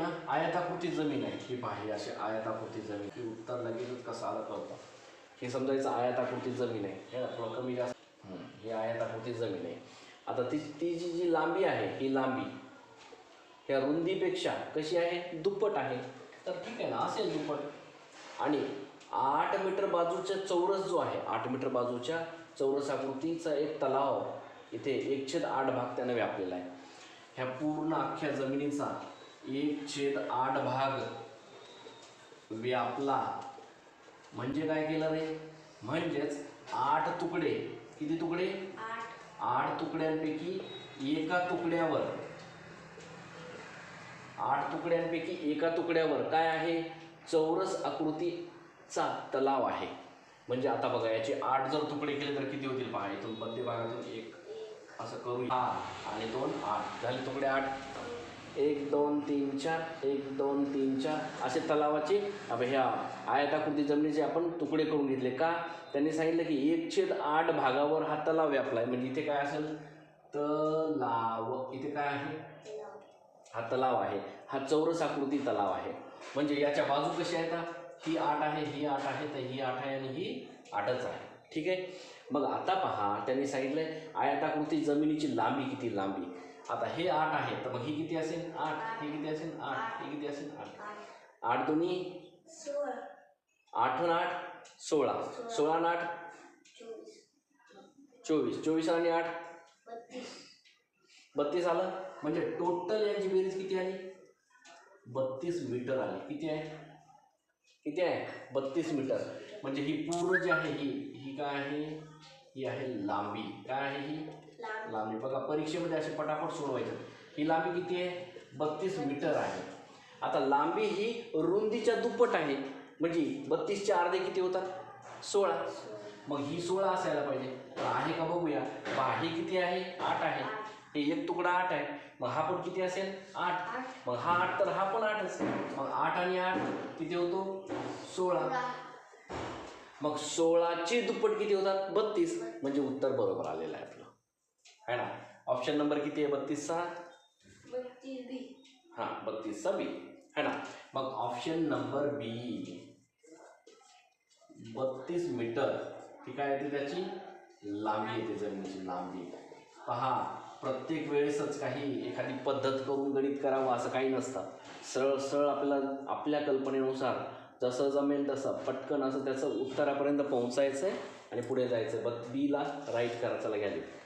आयताकृती जमीन आहे. ही पहा अशी आयताकृती जमीन. ही उत्तर लगेचच कसं आलं कळतं हे समजायचं आयताकृती जमीन आहे. हे ना थोडं कमी जास्त. ही आयताकृती जमीन आहे. आता ती ती जी जी लांबी आहे ही लांबी ह्या रुंदीपेक्षा कशी आहे? दुप्पट आहे. तर ठीक आहे ना असेल दुप्पट. आणि आठ मीटर बाजूच्या चौरस जो आहे आठ मीटर बाजूच्या चौरस आकृतीचा एक तलाव इथे एकशे आठ भाग त्यानं व्यापलेला आहे. ह्या पूर्ण अख्ख्या जमिनीचा एक छेद आठ भाग व्यापला. म्हणजे काय केलं रे? म्हणजेच आठ तुकडे. किती तुकडे? आठ. तुकड्यांपैकी एका तुकड्यावर. आठ तुकड्यांपैकी एका तुकड्यावर काय आहे? चौरस आकृतीचा तलाव आहे. म्हणजे आता बघा याचे आठ जर तुकडे केले तर किती होतील पहा इथून मध्यभागातून एक असं करू. आठ आणि दोन आठ. झाले तुकडे आठ. एक दोन तीन चार एक दोन तीन चार असे तलावाचे. ह्या आयताकृती जमिनीचे आपण तुकडे करून घेतले का? त्यांनी सांगितलं की एक छेद आठ भागावर हा तलाव व्यापला आहे म्हणजे इथे काय असेल? तलाव. इथे काय आहे? हा तलाव आहे. हा चौरस आकृती तलाव आहे. म्हणजे याच्या बाजू कशी आहेत ही आठ आहे ही आठ आहे तर ही आठ आहे आणि ही आठच आहे. ठीक आहे? मग आता पहा त्यांनी सांगितलंय आयताकृती जमिनीची लांबी किती लांबी? आता हे आठ आहे. तर मग ही किती असेल? आठ. ही किती असेल? आठ. ही किती असेल? आठ. आठ दोन्ही सोळा. आठ सोळा. सोळा. आणि आठ? चोवीस. चोवीस. आणि आठ? बत्तीस. बत्तीस आलं? म्हणजे टोटल यांची बेरीज किती आली? बत्तीस मीटर आली. किती आहे? किती आहे? बत्तीस मीटर म्हणजे ही पूर्ण जी आहे ही ही काय आहे? ही आहे लांबी. काय आहे ही? लांब. बघा परीक्षेमध्ये असे पटापट सोडवायचं. ही लांबी किती आहे? बत्तीस मीटर आहे. आता लांबी ही रुंदीच्या दुप्पट आहे. म्हणजे बत्तीसच्या अर्धे किती होतात? सोळा. मग ही सोळा असायला पाहिजे. तर आहे का बघूया. पहा ही किती आहे? आठ आहे. हे एक तुकडा आठ आहे. मग हा पण किती असेल? आठ. आठ. मग हा आठ तर हा पण आठच मग आठ आणि आठ किती होतो? सोळा. मग सोळाचे दुप्पट किती होतात? बत्तीस. म्हणजे उत्तर बरोबर आलेलं आहे. ऑप्शन नंबर किती आहे? बत्तीसचा? बत्तीस बी. हां बत्तीसचा बी. है ना? मग ऑप्शन नंबर बी बत्तीस मीटर. ही काय येते त्याची? लांबी येते जमिनीची लांबी. पहा प्रत्येक वेळेसच काही एखादी पद्धत करून गणित करावं असं काही नसतं. सरळ सरळ आपल्याला आपल्या कल्पनेनुसार जसं जमेल तसं पटकन असं त्याचं उत्तरापर्यंत पोहोचायचं आहे आणि पुढे जायचं आहे बट बीला राईट करा चला घ्या लिहून.